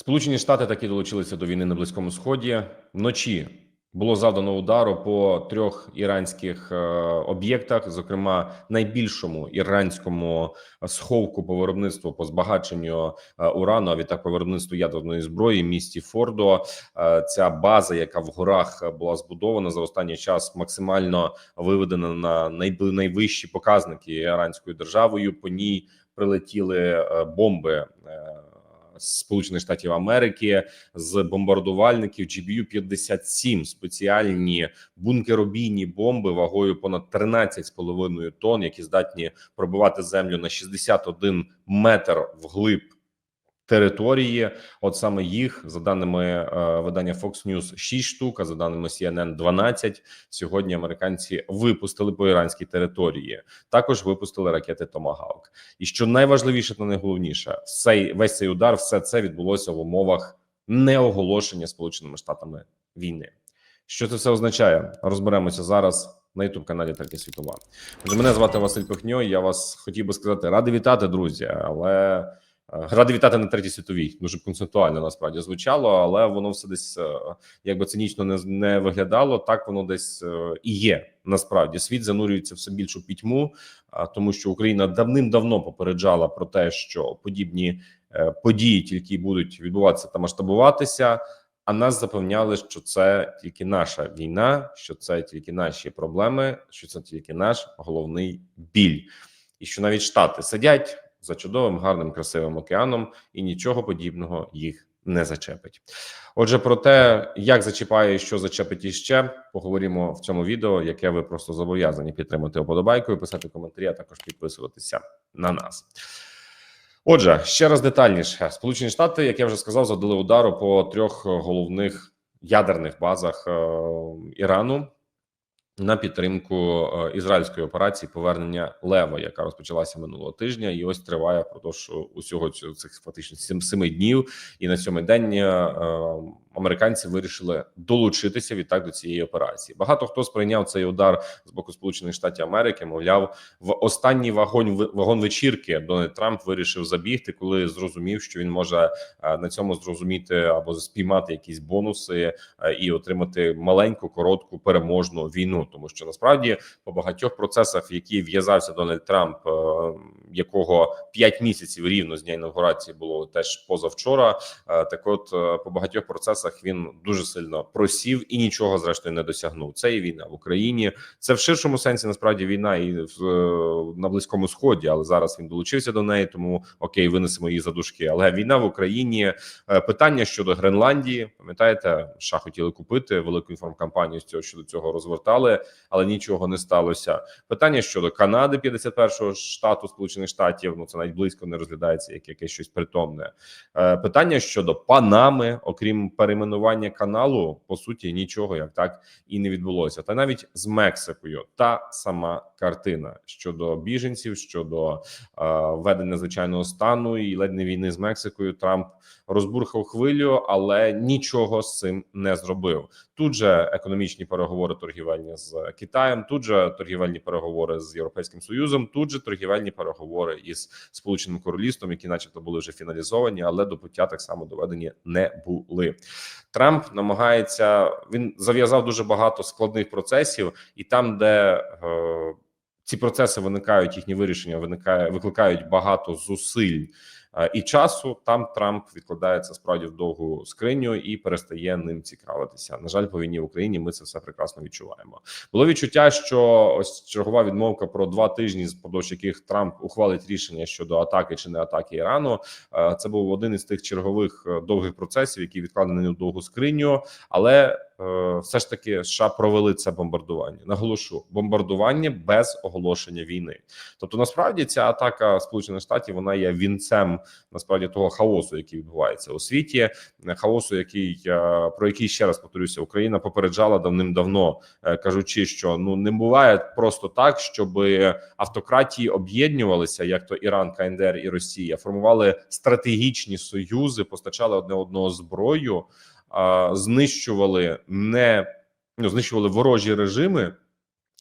Сполучені Штати таки долучилися до війни на Близькому Сході. Вночі було завдано удару по трьох іранських е, об'єктах, зокрема найбільшому іранському сховку по виробництву по збагаченню е, урану, а відтак по виробництву ядерної зброї в місті Фордо. Е, ця база, яка в горах була збудована за останній час, максимально виведена на найвищі показники іранською державою. По ній прилетіли бомби. Сполучених Штатів Америки з бомбардувальників GBU-57 спеціальні бункеробійні бомби вагою понад 13,5 тонн, які здатні пробивати землю на 61 метр вглиб території. От саме їх, за даними е, видання Fox News, 6 штук, а за даними CNN 12, Сьогодні американці випустили по іранській території. Також випустили ракети Томагавк. І що найважливіше та найголовніше, цей весь цей удар, все це відбулося в умовах неоголошення Сполученими Штатами війни. Що це все означає? Розберемося зараз на youtube каналі Третя світова. Мене звати Василь Пихньо. Я вас хотів би сказати, радий вітати, друзі. Але е, радий вітати на третій світовій. Дуже концептуально насправді звучало, але воно все десь е, якби цинічно не, не виглядало. Так воно десь е, і є. Насправді світ занурюється все більшу пітьму, тому що Україна давним-давно попереджала про те, що подібні е, події тільки будуть відбуватися та масштабуватися. А нас запевняли, що це тільки наша війна, що це тільки наші проблеми, що це тільки наш головний біль, і що навіть штати сидять за чудовим, гарним, красивим океаном, і нічого подібного їх не зачепить. Отже, про те, як зачіпає, і що зачепить іще, поговоримо в цьому відео, яке ви просто зобов'язані підтримати оподобайкою, писати коментарі, а також підписуватися на нас. Отже, ще раз детальніше, Сполучені Штати, як я вже сказав, завдали удару по трьох головних ядерних базах е, Ірану на підтримку е, ізраїльської операції повернення Лева, яка розпочалася минулого тижня, і ось триває впродовж усього цього цих фактично семи днів. І на сьомий день е, американці вирішили долучитися відтак до цієї операції. Багато хто сприйняв цей удар з боку Сполучених Штатів Америки. Мовляв, в останній вагон вагон вечірки Дональд Трамп вирішив забігти, коли зрозумів, що він може е, на цьому зрозуміти або спіймати якісь бонуси е, і отримати маленьку коротку переможну війну, тому що насправді по багатьох процесах, в які в'язався Дональд Трамп, е, якого 5 місяців рівно з дня інаугурації було теж позавчора. Так, от по багатьох процесах він дуже сильно просів і нічого зрештою не досягнув. Це і війна в Україні. Це в ширшому сенсі насправді війна і в е, на близькому сході, але зараз він долучився до неї. Тому окей, винесемо її за дужки. Але війна в Україні е, питання щодо Гренландії. Пам'ятаєте, США хотіли купити велику інформкампанію з цього щодо цього розвертали, але нічого не сталося. Питання щодо Канади, 51-го штату Сполучених Штатів. Ну це навіть близько не розглядається як якесь щось притомне. Е, Питання щодо Панами, окрім перейменування каналу, по суті, нічого як так і не відбулося. Та навіть з Мексикою та сама картина щодо біженців, щодо е, введення звичайного стану і ледь не війни з Мексикою. Трамп розбурхав хвилю, але нічого з цим не зробив. Тут же економічні переговори торгівельні з Китаєм, тут же торгівельні переговори з Європейським Союзом, тут же торгівельні переговори із Сполученим Королівством, які, начебто, були вже фіналізовані, але до пуття так само доведені не були. Трамп намагається він зав'язав дуже багато складних процесів, і там, де е, ці процеси виникають, їхні вирішення виникає, викликають багато зусиль е, і часу. Там Трамп відкладається справді в довгу скриню і перестає ним цікавитися. На жаль, по війні в Україні ми це все прекрасно відчуваємо. Було відчуття, що ось чергова відмовка про два тижні, впродовж яких Трамп ухвалить рішення щодо атаки чи не атаки Ірану. Е, Це був один із тих чергових е, довгих процесів, які відкладені в довгу скриню, але все ж таки США провели це бомбардування. Наголошу бомбардування без оголошення війни. Тобто, насправді ця атака Сполучених Штатів вона є вінцем насправді того хаосу, який відбувається у світі, хаосу, який е, про який ще раз повторюся, Україна попереджала давним-давно, е, кажучи, що ну не буває просто так, щоб автократії об'єднувалися, як то Іран, КНДР і Росія, формували стратегічні союзи, постачали одне одного зброю, знищували не ну, знищували ворожі режими.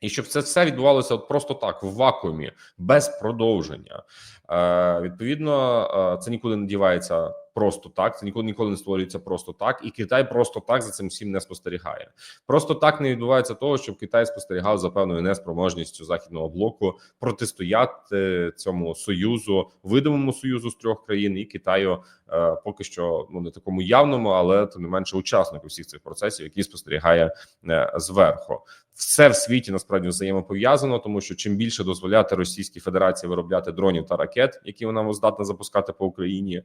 І щоб це все відбувалося от просто так в вакуумі без продовження. Е, Відповідно, е, це нікуди не дівається просто так. Це ніколи ніколи не створюється просто так, і Китай просто так за цим всім не спостерігає. Просто так не відбувається того, щоб Китай спостерігав за певною неспроможністю західного блоку протистояти цьому союзу, видимому союзу з трьох країн і Китаю е, поки що ну не такому явному, але тим не менше учаснику всіх цих процесів, які спостерігає е, зверху. Все в світі насправді взаємопов'язано, тому що чим більше дозволяти Російській Федерації виробляти дронів та ракет, які вона здатна запускати по Україні.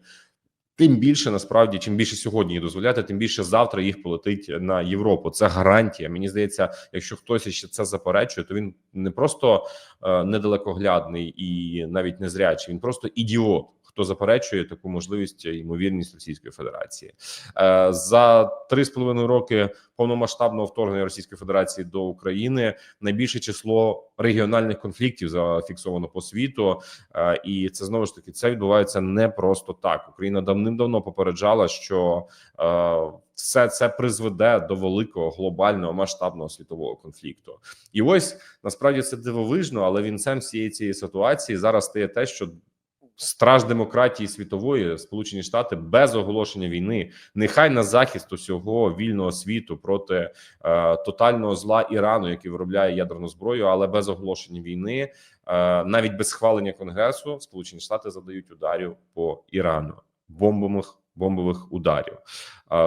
Тим більше насправді, чим більше сьогодні її дозволяти, тим більше завтра їх полетить на Європу. Це гарантія. Мені здається, якщо хтось ще це заперечує, то він не просто е, недалекоглядний і навіть незрячий, він просто ідіот. Хто заперечує таку можливість ймовірність Російської Федерації е, за три з половиною роки повномасштабного вторгнення Російської Федерації до України найбільше число регіональних конфліктів зафіксовано по світу, е, і це знову ж таки це відбувається не просто так. Україна давним-давно попереджала, що е, все це призведе до великого глобального масштабного світового конфлікту. І ось насправді це дивовижно, але вінцем всієї цієї ситуації зараз стає те, що страж демократії світової Сполучені Штати без оголошення війни, нехай на захист усього вільного світу проти е, тотального зла Ірану, який виробляє ядерну зброю, але без оголошення війни, е, навіть без схвалення конгресу, Сполучені Штати задають ударів по Ірану. Бомбових бомбових ударів.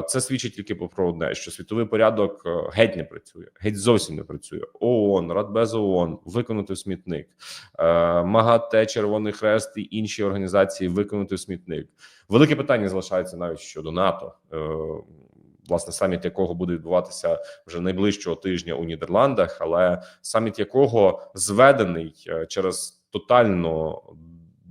Це свідчить тільки про одне, що світовий порядок е, геть не працює, геть зовсім не працює. ООН, Радбез ООН виконати в смітник, е, МАГАТЕ, Червоний Хрест і інші організації виконати в смітник. Велике питання залишається навіть щодо НАТО. Е, власне, саміт якого буде відбуватися вже найближчого тижня у Нідерландах, але саміт якого зведений через тотально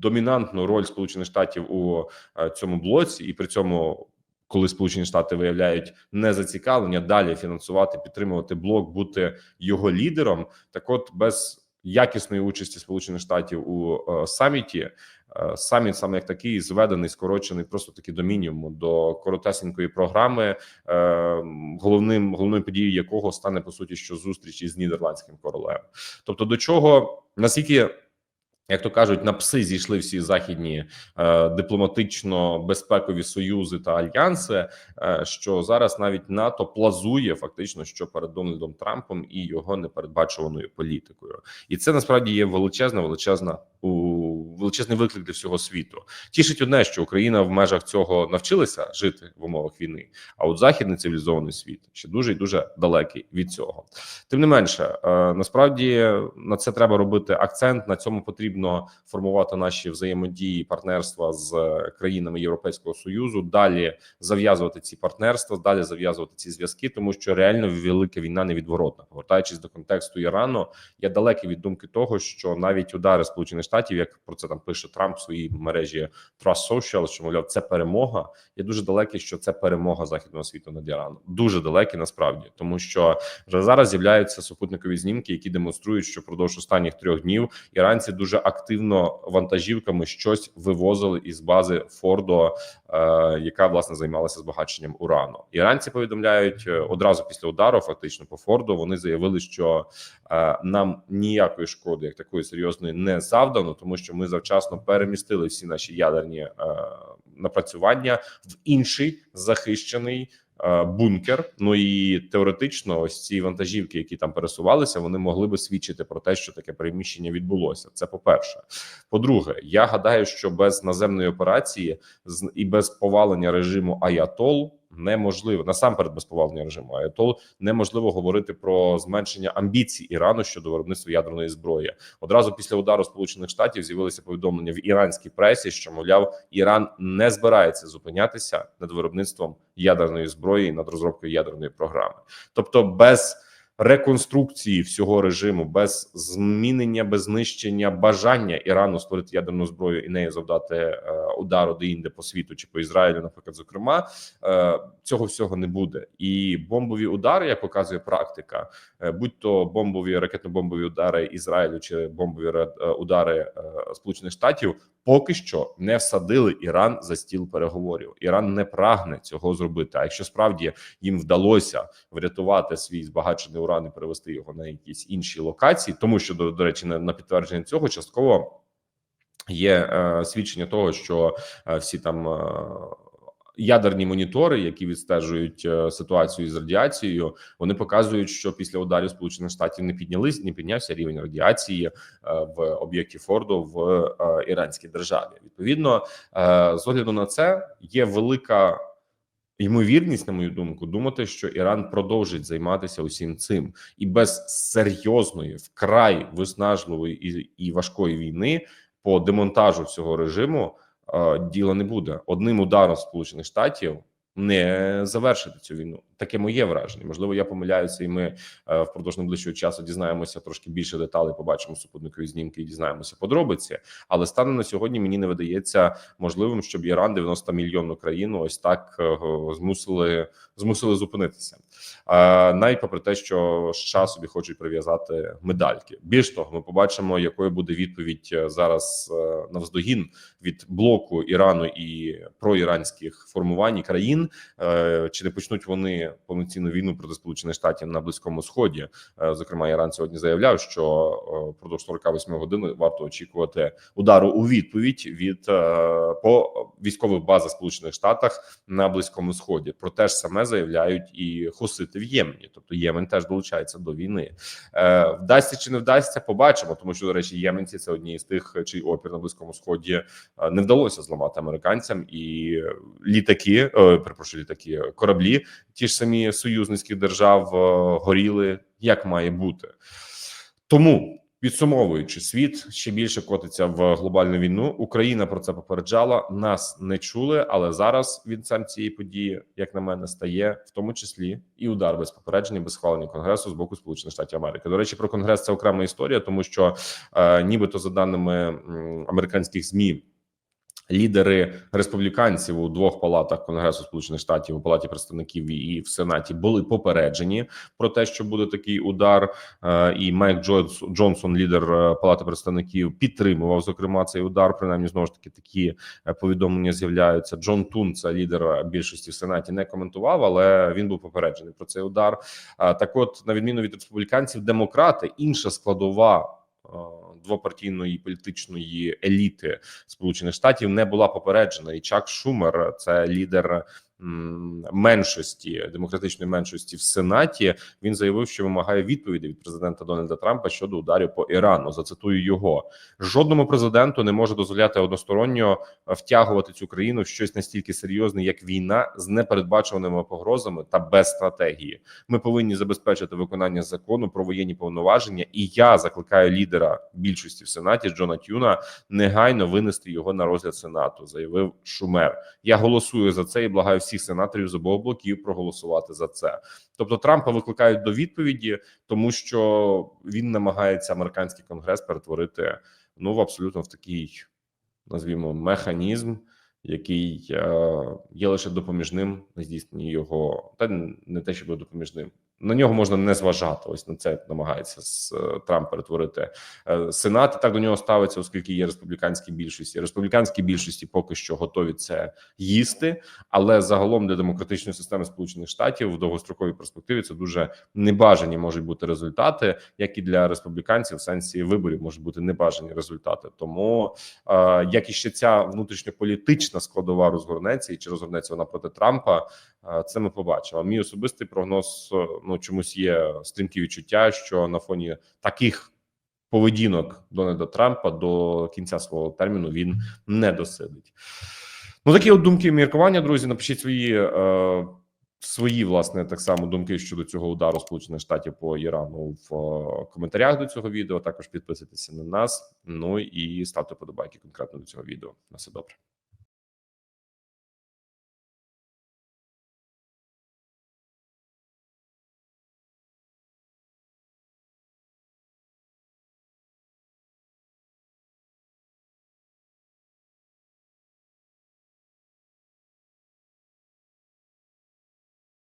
домінантну роль Сполучених Штатів у е, цьому блоці, і при цьому, коли Сполучені Штати виявляють незацікавлення далі фінансувати, підтримувати блок, бути його лідером, так от без якісної участі Сполучених Штатів у е, саміті. Е, саміт саме як такий зведений, скорочений, просто таки до мінімуму до коротесенької програми, головним головною подією якого стане по суті що зустріч із нідерландським королем. Тобто, до чого наскільки як то кажуть, на пси зійшли всі західні е, дипломатично-безпекові союзи та альянси. Е, що зараз навіть НАТО плазує фактично, що перед Дональдом Трампом і його непередбачуваною політикою, і це насправді є величезна, величезна величезний виклик для всього світу. Тішить одне, що Україна в межах цього навчилася жити в умовах війни. А от західний цивілізований світ ще дуже і дуже далекий від цього. Тим не менше, е, насправді на це треба робити акцент. На цьому потрібно формувати наші взаємодії, партнерства з країнами Європейського союзу. Далі зав'язувати ці партнерства, далі зав'язувати ці зв'язки, тому що реально велика війна невідворотна. Повертаючись до контексту Ірану, я далекий від думки того, що навіть удари сполучених штатів, як про це там пише Трамп в своїй мережі Trust Social, що мовляв, це перемога. Я дуже далекий, що це перемога західного світу над Іраном. Дуже далекий насправді, тому що вже зараз з'являються супутникові знімки, які демонструють, що впродовж останніх трьох днів іранці дуже активно вантажівками щось вивозили із бази Фордо, е, яка власне займалася збагаченням урану. Іранці повідомляють е, одразу після удару, фактично по Форду. Вони заявили, що е, нам ніякої шкоди, як такої серйозної, не завдано, тому що ми завчасно перемістили всі наші ядерні напрацювання в інший захищений. Е, бункер, ну і теоретично, ось ці вантажівки, які там пересувалися, вони могли би свідчити про те, що таке переміщення відбулося. Це по перше. По-друге, я гадаю, що без наземної операції і без повалення режиму Аятол неможливо насамперед без повалення режиму Аятол неможливо говорити про зменшення амбіцій Ірану щодо виробництва ядерної зброї. Одразу після удару Сполучених Штатів з'явилися повідомлення в іранській пресі, що мовляв Іран не збирається зупинятися над виробництвом ядерної зброї і над розробкою ядерної програми, тобто без реконструкції всього режиму, без змінення, без знищення бажання Ірану створити ядерну зброю і нею завдати е, удару де інде по світу чи по Ізраїлю, наприклад, зокрема, е, цього всього не буде. І бомбові удари, як показує практика, е, будь то бомбові ракетно-бомбові удари Ізраїлю чи бомбові удари Сполучених Штатів, поки що не всадили Іран за стіл переговорів. Іран не прагне цього зробити. А якщо справді їм вдалося врятувати свій збагачений уран і перевести його на якісь інші локації, тому що до, до речі, на, на підтвердження цього частково є е, свідчення того, що е, всі там. Е, ядерні монітори, які відстежують е, ситуацію з радіацією, вони показують, що після ударів Сполучених Штатів не піднялись, не піднявся рівень радіації е, в об'єкті Фордо в е, іранській державі. Відповідно, з огляду на це є велика ймовірність, на мою думку, думати, що Іран продовжить займатися усім цим, і без серйозної, вкрай виснажливої і, і важкої війни по демонтажу всього режиму е, діла не буде. Одним ударом Сполучених Штатів не завершити цю війну. Таке моє враження. Можливо, я помиляюся, і ми е, впродовж найближчого часу дізнаємося трошки більше деталей. Побачимо супутникові знімки і дізнаємося подробиці. Але станом на сьогодні мені не видається можливим, щоб Іран 90 мільйонну країну ось так е, змусили змусили зупинитися. Е, навіть попри те, що США собі хочуть прив'язати медальки. Більш того, ми побачимо, якою буде відповідь е, зараз е, навздогін від блоку Ірану і проіранських формувань і країн. Е, Чи не почнуть вони повноцінну війну проти Сполучених Штатів на близькому сході? Е, Зокрема, Іран сьогодні заявляв, що е, впродовж 48 годин варто очікувати удару у відповідь від е, по військових базах Сполучених Штатах на близькому сході. Про те ж саме заявляють і хусити в Ємені. Тобто Ємен теж долучається до війни. Е, Вдасться чи не вдасться, побачимо. Тому що до речі, єменці це одні з тих, чий опір на близькому сході е, не вдалося зламати американцям і літаки, е, перепрошую, літаки, кораблі, ті ж самі союзницьких держав е, горіли як має бути. Тому підсумовуючи, світ ще більше котиться в глобальну війну. Україна про це попереджала. Нас не чули, але зараз вінцем цієї події, як на мене, стає в тому числі і удар без попередження, без схвалення конгресу з боку Сполучених Штатів Америки. До речі, про конгрес це окрема історія, тому що е, нібито за даними американських змі. Лідери республіканців у двох палатах Конгресу Сполучених Штатів у палаті представників і в Сенаті були попереджені про те, що буде такий удар. Е, І Майк Джонс, Джонсон, лідер е, палати представників, підтримував зокрема цей удар. Принаймні, знову ж таки такі е, повідомлення з'являються. Джон Тун, це лідер більшості в Сенаті, не коментував, але він був попереджений про цей удар. Так, от, на відміну від республіканців, демократи інша складова. Двопартійної політичної еліти Сполучених Штатів не була попереджена, і Чак Шумер, це лідер меншості демократичної меншості в Сенаті. Він заявив, що вимагає відповіді від президента Дональда Трампа щодо ударів по Ірану. Зацитую його: жодному президенту не може дозволяти односторонньо втягувати цю країну в щось настільки серйозне, як війна з непередбачуваними погрозами та без стратегії. Ми повинні забезпечити виконання закону про воєнні повноваження. І я закликаю лідера більшості в сенаті Джона Тюна негайно винести його на розгляд сенату. Заявив Шумер. Я голосую за це і благаю всіх сенаторів з обох блоків проголосувати за це. Тобто Трампа викликають до відповіді, тому що він намагається американський конгрес перетворити ну в абсолютно в такий, назвімо, механізм, який е, є лише допоміжним здійсненні його, та не те, щоб допоміжним. На нього можна не зважати. Ось на це намагається з е, Трамп перетворити е, Сенат. Так до нього ставиться, оскільки є республіканські більшості. Республіканські більшості поки що готові це їсти, але загалом для демократичної системи Сполучених Штатів в довгостроковій перспективі це дуже небажані можуть бути результати, як і для республіканців в сенсі виборів можуть бути небажані результати. Тому е, як і ще ця внутрішньополітична складова розгорнеться, і чи розгорнеться вона проти Трампа, це ми побачимо. Мій особистий прогноз е, ну чомусь є стрімкі відчуття, що на фоні таких поведінок Дональда Трампа до кінця свого терміну він не досидить. Ну такі от думки і міркування, друзі. Напишіть свої. Е, Свої власне так само думки щодо цього удару Сполучених Штатів по Ірану в е, коментарях до цього відео. Також підписуйтеся на нас. Ну і ставте подобайки конкретно до цього відео. На все добре.